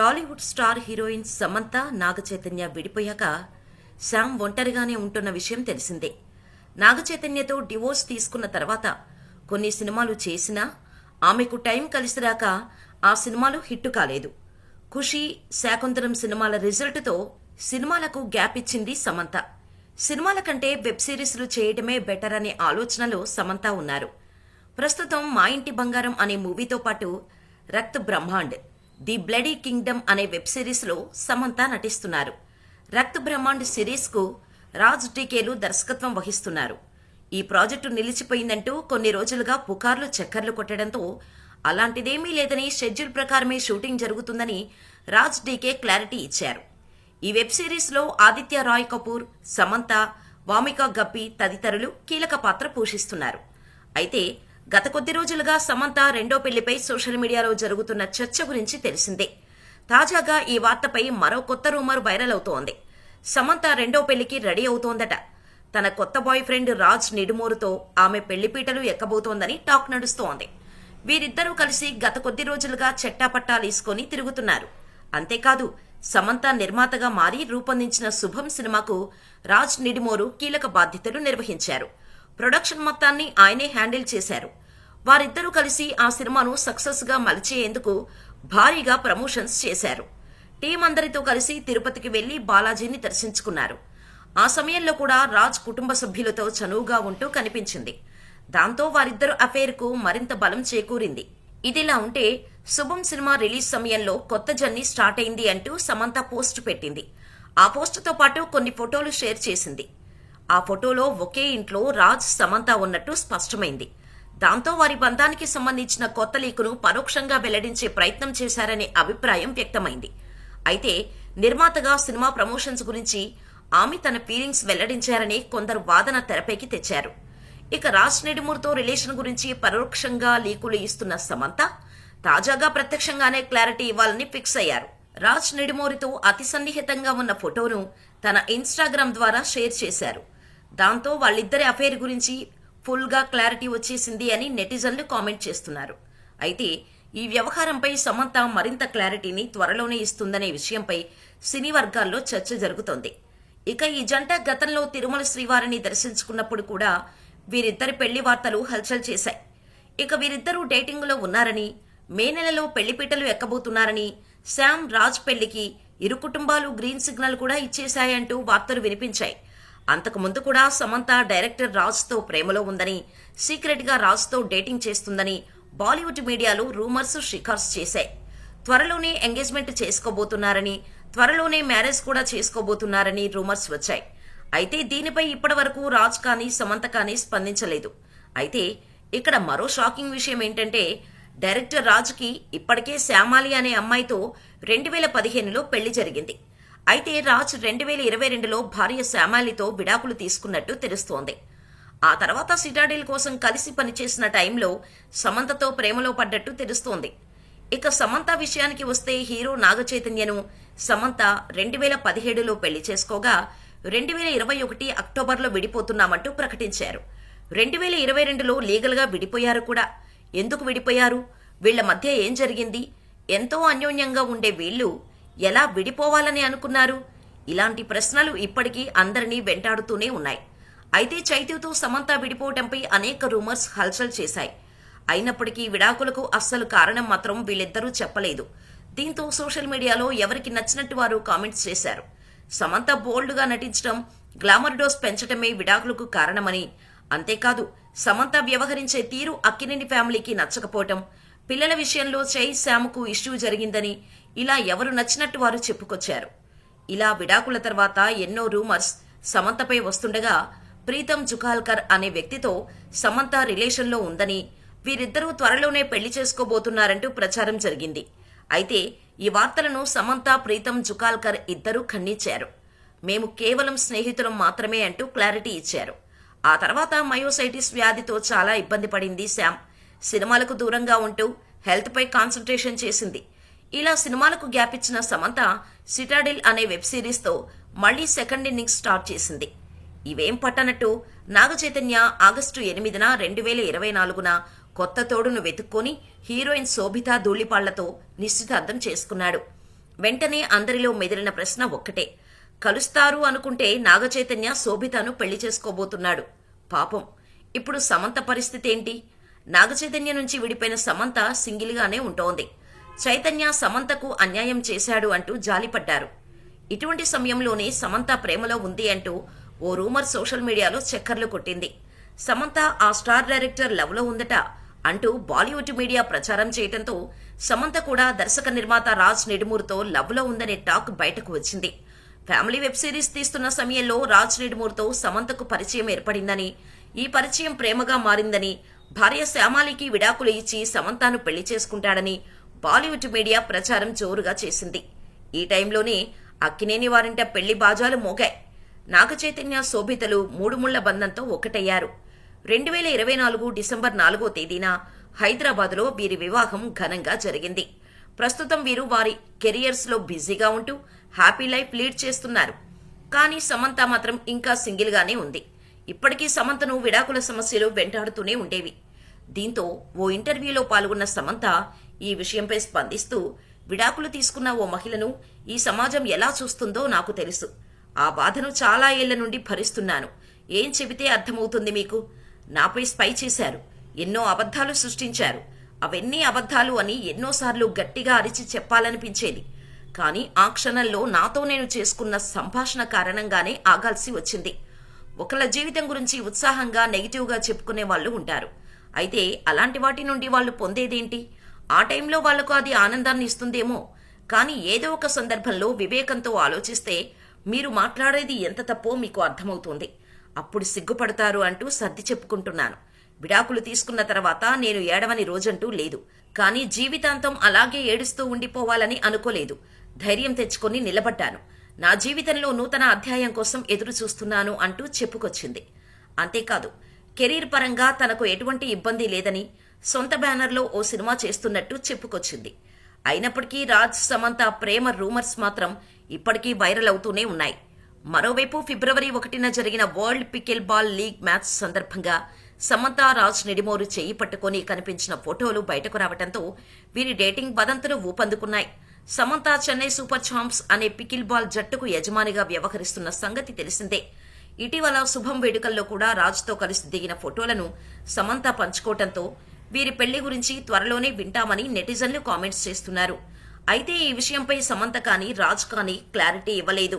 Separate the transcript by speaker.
Speaker 1: Tollywood star heroine Samantha Naga Chaitanya విడిపోయాక Sam ఒంటరిగానే ఉంటున్న విషయం తెలిసిందే. నాగచైతన్యతో డివోర్స్ తీసుకున్న తర్వాత కొన్ని సినిమాలు చేసినా ఆమెకు టైం కలిసిరాక ఆ సినిమాలు హిట్టు కాలేదు. ఖుషి శాకుంతరం సినిమాల రిజల్ట్తో సినిమాలకు గ్యాప్ ఇచ్చింది సమంత. సినిమాల కంటే వెబ్ సిరీస్లు చేయడమే బెటర్ అనే ఆలోచనలో సమంత ఉన్నారు. ప్రస్తుతం మా ఇంటి బంగారం అనే మూవీతో పాటు Rakt Brahmand the Bloody Kingdom అనే వెబ్ సిరీస్లో సమంత నటిస్తున్నారు. రక్త బ్రహ్మాండ్ సిరీస్కు రాజ్ టీకేలు దర్శకత్వం వహిస్తున్నారు. ఈ ప్రాజెక్టు నిలిచిపోయిందంటూ కొన్ని రోజులుగా పుకార్లు చక్కర్లు కొట్టడంతో అలాంటిదేమీ లేదని షెడ్యూల్ ప్రకారమే షూటింగ్ జరుగుతుందని రాజ్ డీకే క్లారిటీ ఇచ్చారు. ఈ వెబ్ సిరీస్లో ఆదిత్య రాయ్ కపూర్ సమంత వామిక గప్పి తదితరులు కీలక పాత్ర పోషిస్తున్నారు. అయితే గత కొద్ది రోజులుగా సమంత రెండో పెళ్ళిపై సోషల్ మీడియాలో జరుగుతున్న చర్చ గురించి తెలిసిందే. తాజాగా ఈ వార్తపై మరో కొత్త రూమర్ వైరల్ అవుతోంది. సమంత రెండో పెళ్ళికి రెడీ అవుతోందట. తన కొత్త బాయ్ ఫ్రెండ్ రాజ్ నిడుమూరుతో ఆమె పెళ్ళిపీటలు ఎక్కబోతోందని టాక్ నడుస్తోంది. వీరిద్దరూ కలిసి గత కొద్ది రోజులుగా చెట్టాపట్టాలీసుకొని తిరుగుతున్నారు. అంతేకాదు సమంత నిర్మాతగా మారి రూపొందించిన శుభం సినిమాకు రాజ్ నిడిమోరు కీలక బాధ్యతలు నిర్వహించారు. ప్రొడక్షన్ మొత్తాన్ని ఆయనే హ్యాండిల్ చేశారు. వారిద్దరూ కలిసి ఆ సినిమాను సక్సెస్గా మలిచేందుకు భారీగా ప్రమోషన్స్ చేశారు. టీం అందరితో కలిసి తిరుపతికి వెళ్ళి బాలాజీని దర్శించుకున్నారు. ఆ సమయంలో కూడా రాజ్ కుటుంబ సభ్యులతో చనువుగా ఉంటూ కనిపించింది. దాంతో వారిద్దరు అఫేర్కు మరింత బలం చేకూరింది. ఇదిలా ఉంటే శుభం సినిమా రిలీజ్ సమయంలో కొత్త జర్నీ స్టార్ట్ అయింది అంటూ సమంత పోస్ట్ పెట్టింది. ఆ పోస్టుతో పాటు కొన్ని ఫోటోలు షేర్ చేసింది. ఆ ఫోటోలో ఒకే ఇంట్లో రాజ్ సమంత ఉన్నట్టు స్పష్టమైంది. దాంతో వారి బంధానికి సంబంధించిన కొత్త లీకును పరోక్షంగా వెల్లడించే ప్రయత్నం చేశారనే అభిప్రాయం వ్యక్తమైంది. అయితే నిర్మాతగా సినిమా ప్రమోషన్స్ గురించి ఆమె తన ఫీలింగ్స్ వెల్లడించారని కొందరు వాదన తెరపైకి తెచ్చారు. ఇక రాజ్ నెడిమూర్తో రిలేషన్ గురించి పరోక్షంగా లీకులు ఇస్తున్న సమంత తాజాగా ప్రత్యక్షంగానే క్లారిటీ ఇవ్వాలని ఫిక్స్ అయ్యారు. రాజ్ నెడిమూరితో అతి సన్నిహితంగా ఉన్న ఫోటోను తన ఇన్స్టాగ్రామ్ ద్వారా షేర్ చేశారు. దాంతో వాళ్ళిద్దరి అఫేర్ గురించి ఫుల్గా క్లారిటీ వచ్చేసింది అని నెటిజన్లు కామెంట్ చేస్తున్నారు. అయితే ఈ వ్యవహారంపై సమంత మరింత క్లారిటీని త్వరలోనే ఇస్తుందనే విషయంపై సినీ వర్గాల్లో చర్చ జరుగుతోంది. ఇక ఈ జంట గతంలో తిరుమల శ్రీవారిని దర్శించుకున్నప్పుడు కూడా వీరిద్దరి పెళ్ళి వార్తలు హల్చల్ చేశాయి. ఇక వీరిద్దరూ డేటింగ్లో ఉన్నారని మే నెలలో పెళ్ళిపీటలు ఎక్కబోతున్నారని శామ్ రాజ్ పెళ్ళికి ఇరు కుటుంబాలు గ్రీన్ సిగ్నల్ కూడా ఇచ్చేశాయంటూ వార్తలు వినిపించాయి. అంతకు ముందు కూడా సమంత డైరెక్టర్ రాజ్తో ప్రేమలో ఉందని సీక్రెట్గా రాజ్తో డేటింగ్ చేస్తుందని బాలీవుడ్ మీడియాలో రూమర్స్ షికార్స్ చేశాయి. త్వరలోనే ఎంగేజ్మెంట్ చేసుకోబోతున్నారని త్వరలోనే మ్యారేజ్ కూడా చేసుకోబోతున్నారని రూమర్స్ వచ్చాయి. అయితే దీనిపై ఇప్పటివరకు రాజ్ కానీ సమంత కానీ స్పందించలేదు. అయితే ఇక్కడ మరో షాకింగ్ విషయం ఏంటంటే డైరెక్టర్ రాజ్కి ఇప్పటికే శ్యామాలి అనే అమ్మాయితో రెండు వేల పదిహేనులో పెళ్ళి జరిగింది. అయితే రాజ్ రెండు వేల ఇరవై రెండులో భార్య శ్యామాలితో విడాకులు తీసుకున్నట్టు తెలుస్తోంది. ఆ తర్వాత సిటాడిల్ కోసం కలిసి పనిచేసిన టైంలో సమంతతో ప్రేమలో పడ్డట్టు తెలుస్తోంది. ఇక సమంత విషయానికి వస్తే హీరో నాగచైతన్యను సమంత రెండు వేల పదిహేడులో పెళ్ళి చేసుకోగా రెండు వేల ఇరవై ఒకటి అక్టోబర్లో విడిపోతున్నామంటూ ప్రకటించారు. రెండు వేల ఇరవై రెండులో లీగల్గా విడిపోయారు కూడా. ఎందుకు విడిపోయారు? వీళ్ళ మధ్య ఏం జరిగింది? ఎంతో అన్యోన్యంగా ఉండే వీళ్ళు ఎలా విడిపోవాలని అనుకున్నారు? ఇలాంటి ప్రశ్నలు ఇప్పటికీ అందరినీ వెంటాడుతూనే ఉన్నాయి. అయితే చైతూతో సమంత విడిపోవటంపై అనేక రూమర్స్ హల్చల్ చేశాయి. అయినప్పటికీ విడాకులకు అస్సలు కారణం మాత్రం వీళ్ళిద్దరూ చెప్పలేదు. దీంతో సోషల్ మీడియాలో ఎవరికి నచ్చినట్టు వారు కామెంట్స్ చేశారు. సమంత బోల్డ్గా నటించడం గ్లామర్ డోస్ పెంచడమే విడాకులకు కారణమని. అంతేకాదు సమంత వ్యవహరించే తీరు అక్కినేని ఫ్యామిలీకి నచ్చకపోవటం పిల్లల విషయంలో చై శ్యామ్కు ఇష్యూ జరిగిందని ఇలా ఎవరు నచ్చినట్టు వారు చెప్పుకొచ్చారు. ఇలా విడాకుల తర్వాత ఎన్నో రూమర్స్ సమంతపై వస్తుండగా ప్రీతం జుకాల్కర్ అనే వ్యక్తితో సమంత రిలేషన్లో ఉందని వీరిద్దరూ త్వరలోనే పెళ్ళి చేసుకోబోతున్నారంటూ ప్రచారం జరిగింది. అయితే ఈ వార్తలను సమంత ప్రీతం జుకాల్కర్ ఇద్దరూ ఖండించారు. మేము కేవలం స్నేహితులం మాత్రమే అంటూ క్లారిటీ ఇచ్చారు. ఆ తర్వాత మయోసైటిస్ వ్యాధితో చాలా ఇబ్బంది పడింది శామ్. సినిమాలకు దూరంగా ఉంటూ హెల్త్పై కాన్సన్ట్రేషన్ చేసింది. ఇలా సినిమాలకు గ్యాప్ ఇచ్చిన సమంత సిటాడిల్ అనే వెబ్ సిరీస్తో మళ్ళీ సెకండ్ ఇన్నింగ్స్ స్టార్ట్ చేసింది. ఇవేం పట్టనట్టు నాగచైతన్య ఆగస్టు ఎనిమిదిన రెండు వేల ఇరవై నాలుగున కొత్త తోడును వెతుక్కొని హీరోయిన్ శోభితా ధూళిపాళ్ళతో నిశ్చితార్థం చేసుకున్నాడు. వెంటనే అందరిలో మెదిలిన ప్రశ్న ఒక్కటే. కలుస్తారు అనుకుంటే నాగచైతన్య శోభితను పెళ్ళి చేసుకోబోతున్నాడు. పాపం. ఇప్పుడు సమంత పరిస్థితి ఏంటి? నాగచైతన్య నుంచి విడిపోయిన సమంత సింగిల్గానే ఉంటోంది. చైతన్య సమంతకు అన్యాయం చేశాడు అంటూ జాలిపడ్డారు. ఇటువంటి సమయంలోనే సమంత ప్రేమలో ఉంది అంటూ ఓ రూమర్ సోషల్ మీడియాలో చక్కర్లు కొట్టింది. సమంత ఆ స్టార్ డైరెక్టర్ లవ్లో ఉందట అంటూ బాలీవుడ్ మీడియా ప్రచారం చేయడంతో సమంత కూడా దర్శక నిర్మాత రాజ్ నిడుమూర్తో లవ్లో ఉందనే టాక్ బయటకు వచ్చింది. ఫ్యామిలీ వెబ్ సిరీస్ తీస్తున్న సమయంలో రాజ్ నిడుమూర్తో సమంతకు పరిచయం ఏర్పడిందని ఈ పరిచయం ప్రేమగా మారిందని భార్య శ్యామాలికి విడాకులు ఇచ్చి సమంతను పెళ్ళి చేసుకుంటాడని బాలీవుడ్ మీడియా ప్రచారం జోరుగా చేసింది. ఈ టైంలోనే అక్కినేని వారింట పెళ్ళి బాజాలు మోగాయి. నాగచైతన్య శోభితలు మూడు ముళ్ళ బంధంతో ఒకటయ్యారు. రెండు వేల ఇరవై నాలుగు డిసెంబర్ నాలుగో తేదీన హైదరాబాద్లో వీరి వివాహం ఘనంగా జరిగింది. ప్రస్తుతం వీరు వారి కెరియర్స్లో బిజీగా ఉంటూ హ్యాపీ లైఫ్ లీడ్ చేస్తున్నారు. కానీ సమంత మాత్రం ఇంకా సింగిల్గానే ఉంది. ఇప్పటికీ సమంతను విడాకుల సమస్యలు వెంటాడుతూనే ఉండేవి. దీంతో ఓ ఇంటర్వ్యూలో పాల్గొన్న సమంత ఈ విషయంపై స్పందిస్తూ విడాకులు తీసుకున్న ఓ మహిళను ఈ సమాజం ఎలా చూస్తుందో నాకు తెలుసు. ఆ బాధను చాలా ఏళ్ళ నుండి భరిస్తున్నాను. ఏం చెబితే అర్థమవుతుంది మీకు? నాపై స్పై చేశారు. ఎన్నో అబద్ధాలు సృష్టించారు. అవన్నీ అబద్ధాలు అని ఎన్నోసార్లు గట్టిగా అరిచి చెప్పాలనిపించేది. కానీ ఆ క్షణంలో నాతో నేను చేసుకున్న సంభాషణ కారణంగానే ఆగాల్సి వచ్చింది. ఒకళ్ళ జీవితం గురించి ఉత్సాహంగా నెగిటివ్గా చెప్పుకునే వాళ్ళు ఉంటారు. అయితే అలాంటి వాటి నుండి వాళ్ళు పొందేదేంటి? ఆ టైంలో వాళ్ళకు అది ఆనందాన్ని ఇస్తుందేమో. కానీ ఏదో ఒక సందర్భంలో వివేకంతో ఆలోచిస్తే మీరు మాట్లాడేది ఎంత తప్పో మీకు అర్థమవుతుంది. అప్పుడు సిగ్గుపడతారు అంటూ సర్ది చెప్పుకుంటున్నాను. విడాకులు తీసుకున్న తర్వాత నేను ఏడవని రోజంటూ లేదు. కానీ జీవితాంతం అలాగే ఏడుస్తూ ఉండిపోవాలని అనుకోలేదు. ధైర్యం తెచ్చుకొని నిలబడ్డాను. నా జీవితంలో నూతన అధ్యాయం కోసం ఎదురు చూస్తున్నాను అంటూ చెప్పుకొచ్చింది. అంతేకాదు కెరీర్ పరంగా తనకు ఎటువంటి ఇబ్బంది లేదని సొంత బ్యానర్లో ఓ సినిమా చేస్తున్నట్టు చెప్పుకొచ్చింది. అయినప్పటికీ రాజ్ సమంత ప్రేమ రూమర్స్ మాత్రం ఇప్పటికీ వైరల్ అవుతూనే ఉన్నాయి. మరోవైపు ఫిబ్రవరి ఒకటిన జరిగిన world pickle ball league match సందర్భంగా సమంత రాజ్ నిడిమోరు చేయి పట్టుకొని కనిపించిన ఫోటోలు బయటకు రావడంతో వీరి డేటింగ్ వదంతులు ఊపందుకున్నాయి. సమంత చెన్నై సూపర్ చాంప్స్ అనే పికిల్ బాల్ జట్టుకు యజమానిగా వ్యవహరిస్తున్న సంగతి తెలిసిందే. ఇటీవల శుభం వేడుకల్లో కూడా రాజ్తో కలిసి దిగిన ఫోటోలను సమంత పంచుకోవటంతో వీరి పెళ్ళి గురించి త్వరలోనే వింటామని నెటిజన్లు కామెంట్స్ చేస్తున్నారు. అయితే ఈ విషయంపై సమంత కానీ రాజ్ కానీ క్లారిటీ ఇవ్వలేదు.